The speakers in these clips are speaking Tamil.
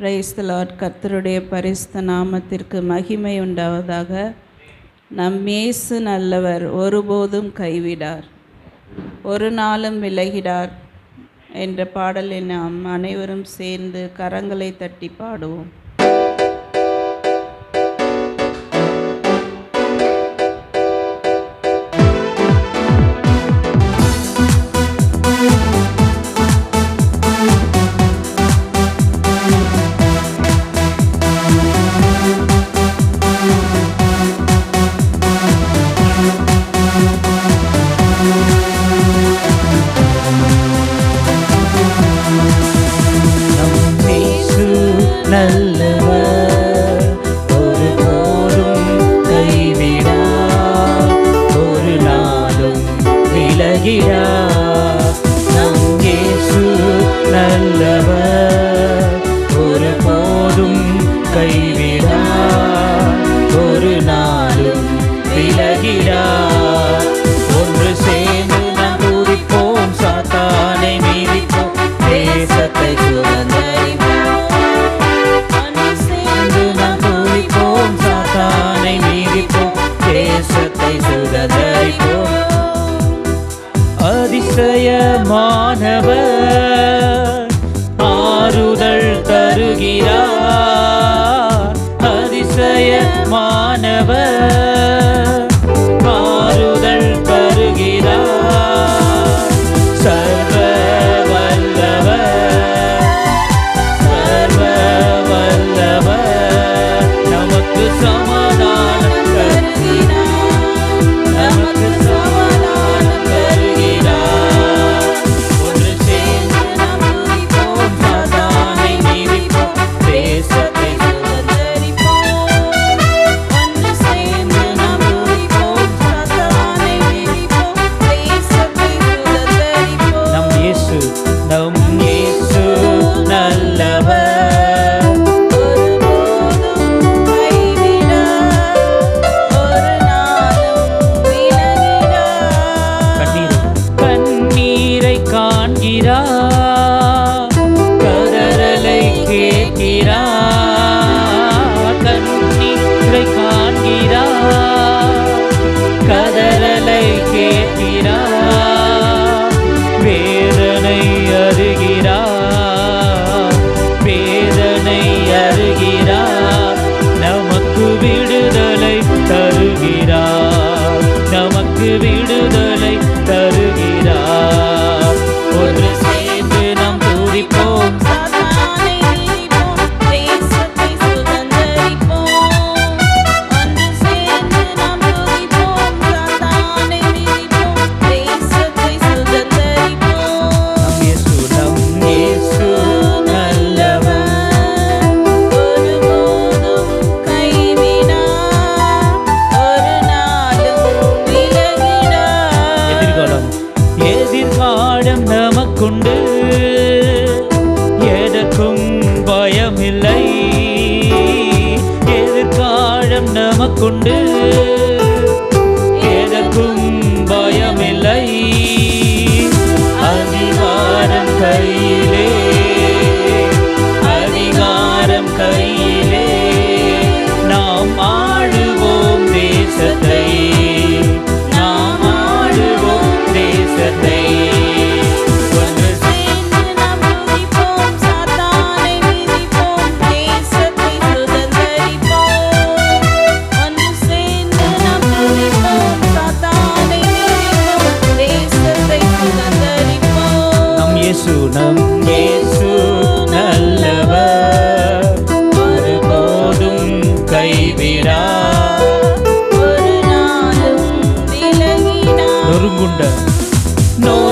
பிரைஸ் கர்த்தருடைய பரிசுத்த நாமத்திற்கு மகிமை உண்டாவதாக. நம் மேசு நல்லவர் ஒருபோதும் கைவிடார். ஒரு நாளும் விலகிடார் என்ற பாடலை நாம் அனைவரும் சேர்ந்து கரங்களை தட்டி பாடுவோம். கைவிடா ஒரு நாளும் விலகிடா. ஒன்று சேர்ந்து நாம் குறிப்போம் சாத்தானை மீதிப்போம் தேசத்தை சேர்ந்து நாம் குறிப்போம் சாத்தானை மீதிப்போம் தேசத்தை சுதந்திரிப்போம். அதிசயமானவர் ஆறுதல் தருகிறார். எதிர்காலம் எதிர்காலம் நமக்குண்டு. எதற்கும் பயமில்லை. எதிர்காலம் நமக்குண்டு.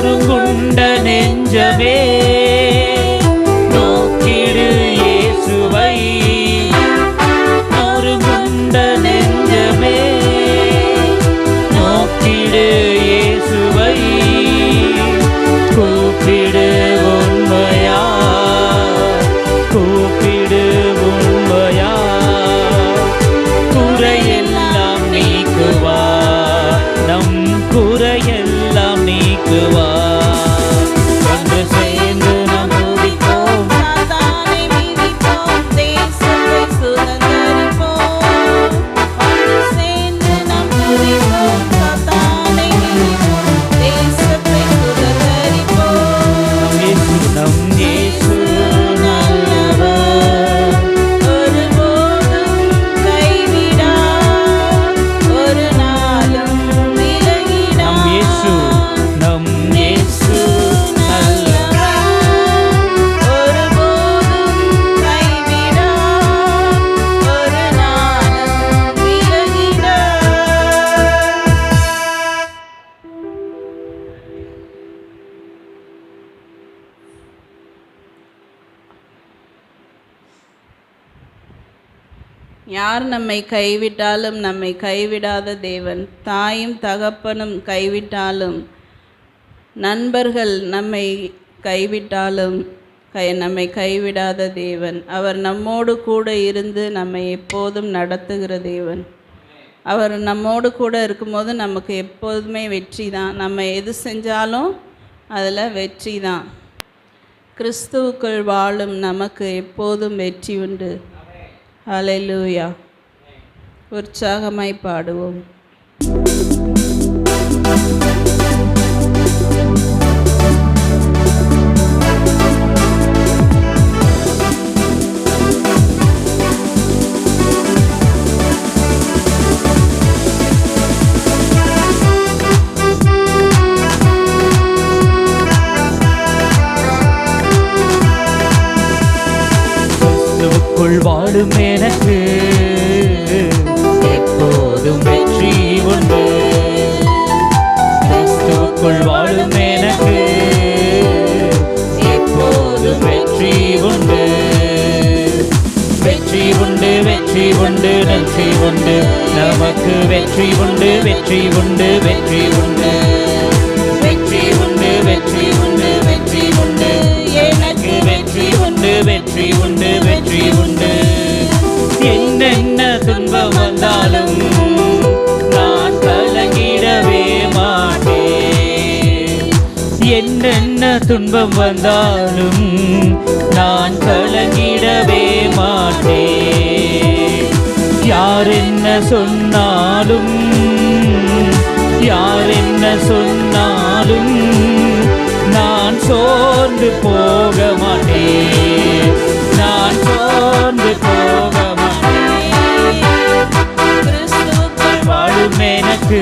கருங்குண்ட நெஞ்சமே. யார் நம்மை கைவிட்டாலும் நம்மை கைவிடாத தேவன். தாயும் தகப்பனும் கைவிட்டாலும் நண்பர்கள் நம்மை கைவிட்டாலும் கை நம்மை கைவிடாத தேவன். அவர் நம்மோடு கூட இருந்து நம்மை எப்போதும் நடத்துகிற தேவன். அவர் நம்மோடு கூட இருக்கும்போது நமக்கு எப்போதுமே வெற்றி தான். நம்ம எது செஞ்சாலும் அதில் வெற்றி தான். கிறிஸ்துவுக்குள் வாழும் நமக்கு எப்போதும் வெற்றி உண்டு. ஹalleluya உற்சாகமாய் பாடுவோம். போதும் எனக்கு எப்போதும் வெற்றி உண்டு. கிறிஸ்துக்குள் வாழும் எனக்கு எப்போதும் வெற்றி உண்டு. வெற்றி உண்டு வெற்றி உண்டு நன்றி உண்டு. நமக்கு வெற்றி உண்டு வெற்றி உண்டு. துன்பம் வந்தாலும் நான் கலங்கிடவே மாட்டேன். யார் என்ன சொன்னாலும் யார் என்ன சொன்னாலும் நான் சோர்ந்து போக மாட்டேன். நான் சோர்ந்து போக மாட்டேன். வாழும் எனக்கு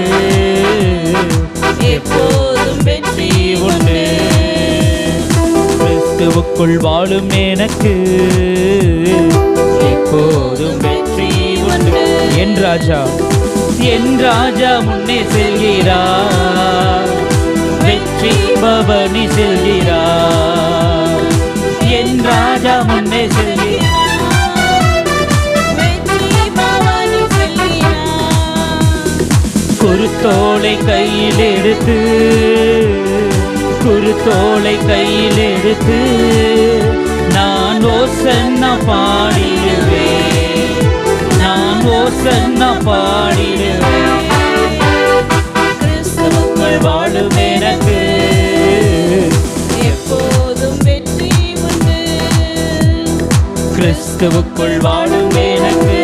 வாழும் எனக்கு. எப்போதும் வெற்றி உண்டு. என் ராஜா. என் ராஜா முன்னே செல்கிறார். வெற்றி பவனி செல்கிறார். என் ராஜா முன்னே செல்கிறார். குருத்தோலை கையில் எடுத்து குருத்தோலை கையில் எடுத்து நான் ஓசன்னா பாடிடுவேன். நான் ஓசன்னா பாடிடுவேன். கிறிஸ்துவுக்குள் வாழும் எனக்கு எப்போதும் வெற்றி உண்டு. கிறிஸ்துவுக்குள் வாழும் எனக்கு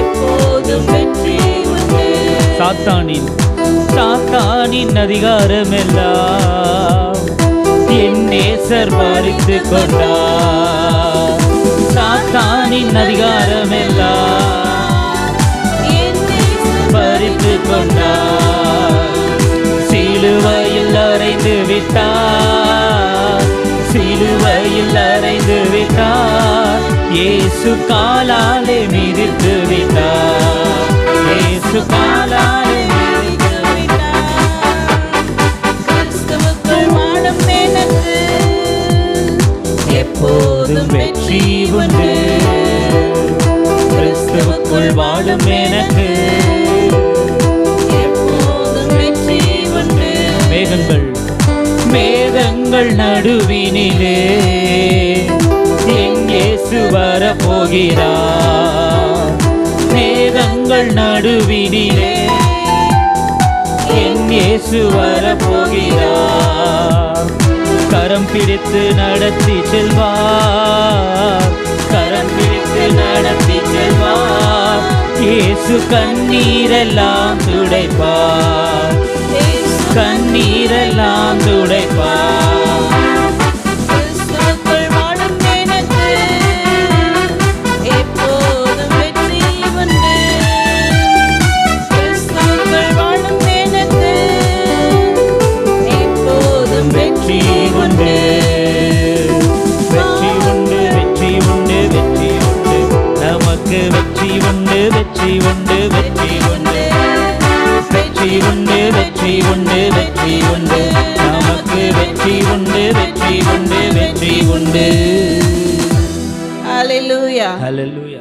எப்போதும் வெற்றி உண்டு. சாத்தானின் சாத்தானின் அதிகாரமெல்லாம் என் நேசர் பறித்து கொண்டார். சாத்தானின் அதிகாரம் எல்லாம் பறித்து கொண்டார். சிலுவையில் அறைந்து விட்டார். சிலுவையில் அறைந்து விட்டார். இயேசு காலாலே மிதித்து விட்டார். இயேசு காலாலே எப்போதும் வெற்றி உண்டு. கிறிஸ்துவுக்குள் வாழும் எனக்கு மேகங்கள் மேகங்கள் நடுவினிலே இயேசு வர போகிறார் மேகங்கள் நடுவினிலே இயேசு வர போகிறார் கரம் பிடித்து நடத்தி செல்வார். கரம் பிடித்து நடத்தி செல்வார். இயேசு கண்ணீரெல்லாம் துடைப்பார். கண்ணீரெல்லாம் துடைப்பார். நமக்கு வெற்றி உண்டு வெற்றி உண்டு வெற்றி உண்டு வெற்றி உண்டு வெற்றி உண்டு வெற்றி உண்டு நமக்கு வெற்றி உண்டு வெற்றி உண்டு வெற்றி உண்டு ஹalleluya ஹalleluya